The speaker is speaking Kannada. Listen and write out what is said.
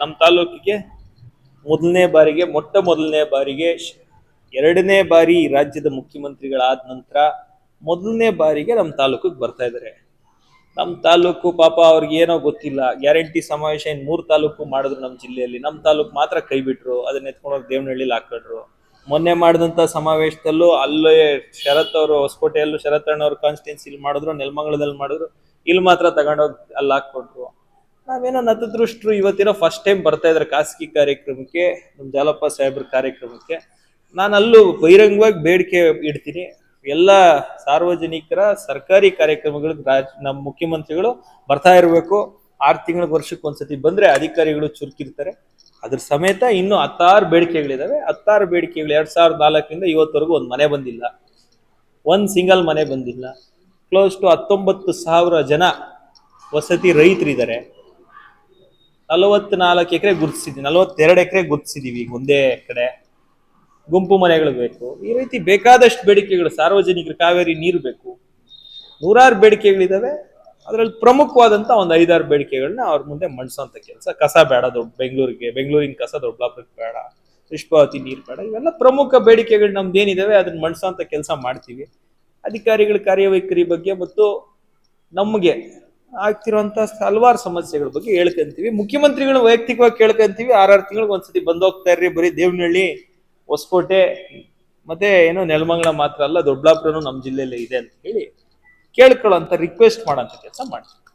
ನಮ್ಮ ತಾಲೂಕಿಗೆ ಮೊದಲನೇ ಬಾರಿಗೆ, ಮೊಟ್ಟ ಮೊದಲನೇ ಬಾರಿಗೆ ಎರಡನೇ ಬಾರಿ ರಾಜ್ಯದ ಮುಖ್ಯಮಂತ್ರಿಗಳಾದ ನಂತರ ಮೊದಲನೇ ಬಾರಿಗೆ ನಮ್ಮ ತಾಲೂಕಿಗೆ ಬರ್ತಾ ಇದ್ದಾರೆ ನಮ್ಮ ತಾಲೂಕು ಪಾಪ ಅವ್ರಿಗೆ ಏನೋ ಗೊತ್ತಿಲ್ಲ. ಗ್ಯಾರಂಟಿ ಸಮಾವೇಶ ಇನ್ ಮೂರು ತಾಲೂಕು ಮಾಡಿದ್ರು ನಮ್ಮ ಜಿಲ್ಲೆಯಲ್ಲಿ. ನಮ್ಮ ತಾಲೂಕು ಮಾತ್ರ ಕೈ ಬಿಟ್ರು. ಅದನ್ನ ಎತ್ಕೊಂಡೋಗಿ ದೇವನಹಳ್ಳಿಲಿ ಹಾಕೊಂಡ್ರು ಮೊನ್ನೆ ಮಾಡಿದಂಥ ಸಮಾವೇಶದಲ್ಲೂ ಅಲ್ಲೇ ಶರತ್ ಅವರು ಹೊಸಕೋಟೆಯಲ್ಲೂ ಶರತ್ ಅಣ್ಣವ್ರ ಕಾನ್ಸ್ಟಿಟ್ಯೂನ್ಸಿಲಿ ಮಾಡಿದ್ರು, ನೆಲಮಂಗಲದಲ್ಲಿ ಮಾಡಿದ್ರು. ಇಲ್ಲಿ ಮಾತ್ರ ತಗೊಂಡೋಗಿ ಅಲ್ಲಿ ಹಾಕೊಟ್ರು ನಾವೇನೋ ನತದೃಷ್ಟರು ಇವತ್ತಿನ ಫಸ್ಟ್ ಟೈಮ್ ಬರ್ತಾ ಇದ್ರೆ ಖಾಸಗಿ ಕಾರ್ಯಕ್ರಮಕ್ಕೆ ನಮ್ಮ ಜಾಲಪ್ಪ ಸಾಹೇಬ್ರ ಕಾರ್ಯಕ್ರಮಕ್ಕೆ. ನಾನು ಅಲ್ಲೂ ಬಹಿರಂಗವಾಗಿ ಬೇಡಿಕೆ ಇಡ್ತೀನಿ. ಎಲ್ಲ ಸಾರ್ವಜನಿಕರ ಸರ್ಕಾರಿ ಕಾರ್ಯಕ್ರಮಗಳಿಗೆ ರಾಜ್ ನಮ್ಮ ಮುಖ್ಯಮಂತ್ರಿಗಳು ಬರ್ತಾ ಇರಬೇಕು. ಆರು ತಿಂಗಳ ವರ್ಷಕ್ಕೆ ಒಂದ್ಸತಿ ಬಂದರೆ ಅಧಿಕಾರಿಗಳು ಚುರುಕಿರ್ತಾರೆ. ಅದ್ರ ಸಮೇತ ಇನ್ನೂ ಹತ್ತಾರು ಬೇಡಿಕೆಗಳಿದ್ದಾವೆ ಹತ್ತಾರು ಬೇಡಿಕೆಗಳು ಎರಡು ಸಾವಿರದ ನಾಲ್ಕರಿಂದ ಇವತ್ತವರೆಗೂ ಒಂದು ಮನೆ ಬಂದಿಲ್ಲ. ಒಂದು ಸಿಂಗಲ್ ಮನೆ ಬಂದಿಲ್ಲ. ಕ್ಲೋಸ್ ಟು ಹತ್ತೊಂಬತ್ತು ಸಾವಿರ ಜನ ವಸತಿ ರೈತರಿದ್ದಾರೆ. ನಲವತ್ನಾಲ್ಕು ಎಕರೆ ಗುರುತಿಸಿದ್ವಿ. ನಲವತ್ತೆರಡು ಎಕರೆ ಗುರುತಿಸಿದೀವಿ ಈಗ ಒಂದೇ ಕಡೆ. ಗುಂಪು ಮನೆಗಳು ಬೇಕು. ಈ ರೀತಿ ಬೇಕಾದಷ್ಟು ಬೇಡಿಕೆಗಳು, ಸಾರ್ವಜನಿಕರು ಕಾವೇರಿ ನೀರು ಬೇಕು. ನೂರಾರು ಬೇಡಿಕೆಗಳಿದ್ದಾವೆ ಅದರಲ್ಲಿ ಪ್ರಮುಖವಾದಂತ ಒಂದು ಐದಾರು ಬೇಡಿಕೆಗಳನ್ನ ಅವ್ರ ಮುಂದೆ ಮಂಡಿಸೋಂಥ ಕೆಲಸ. ಕಸ ಬೇಡ ದೊಡ್ಡ ಬೆಂಗಳೂರಿಗೆ. ಬೆಂಗಳೂರಿನ ಕಸ ದೊಡ್ಡಬಳ್ಳಾಪುರಕ್ಕೆ ಬೇಡ. ಪುಷ್ಪಾವತಿ ನೀರು ಬೇಡ. ಇವೆಲ್ಲ ಪ್ರಮುಖ ಬೇಡಿಕೆಗಳು ನಮ್ದು ಏನಿದಾವೆ, ಅದನ್ನ ಮಂಡಿಸೋಂಥ ಕೆಲಸ ಮಾಡ್ತೀವಿ. ಅಧಿಕಾರಿಗಳ ಕಾರ್ಯವೈಖರಿ ಬಗ್ಗೆ ಮತ್ತು ನಮಗೆ ಆಗ್ತಿರುವಂತ ಹಲವಾರು ಸಮಸ್ಯೆಗಳ ಬಗ್ಗೆ ಹೇಳ್ಕೊಂತೀವಿ. ಮುಖ್ಯಮಂತ್ರಿಗಳು ವೈಯಕ್ತಿಕವಾಗಿ ಕೇಳ್ಕೊಂತೀವಿ. ಆರಾರು ತಿಂಗಳಿಗೆ ಒಂದ್ಸತಿ ಬಂದ್ ಹೋಗ್ತಾ ಇರ್ರಿ. ಬರೀ ದೇವನಹಳ್ಳಿ, ಹೊಸಕೋಟೆ ಮತ್ತೆ ಏನು ನೆಲಮಂಗಲ ಮಾತ್ರ ಅಲ್ಲ, ದೊಡ್ಡಬಳ್ಳಾಪುರನು ನಮ್ಮ ಜಿಲ್ಲೆಯಲ್ಲೇ ಇದೆ ಅಂತ ಹೇಳಿ ಕೇಳ್ಕೊಳ್ಳೋಂಥ ರಿಕ್ವೆಸ್ಟ್ ಮಾಡೋಂಥ ಕೆಲಸ ಮಾಡ್ತೀವಿ.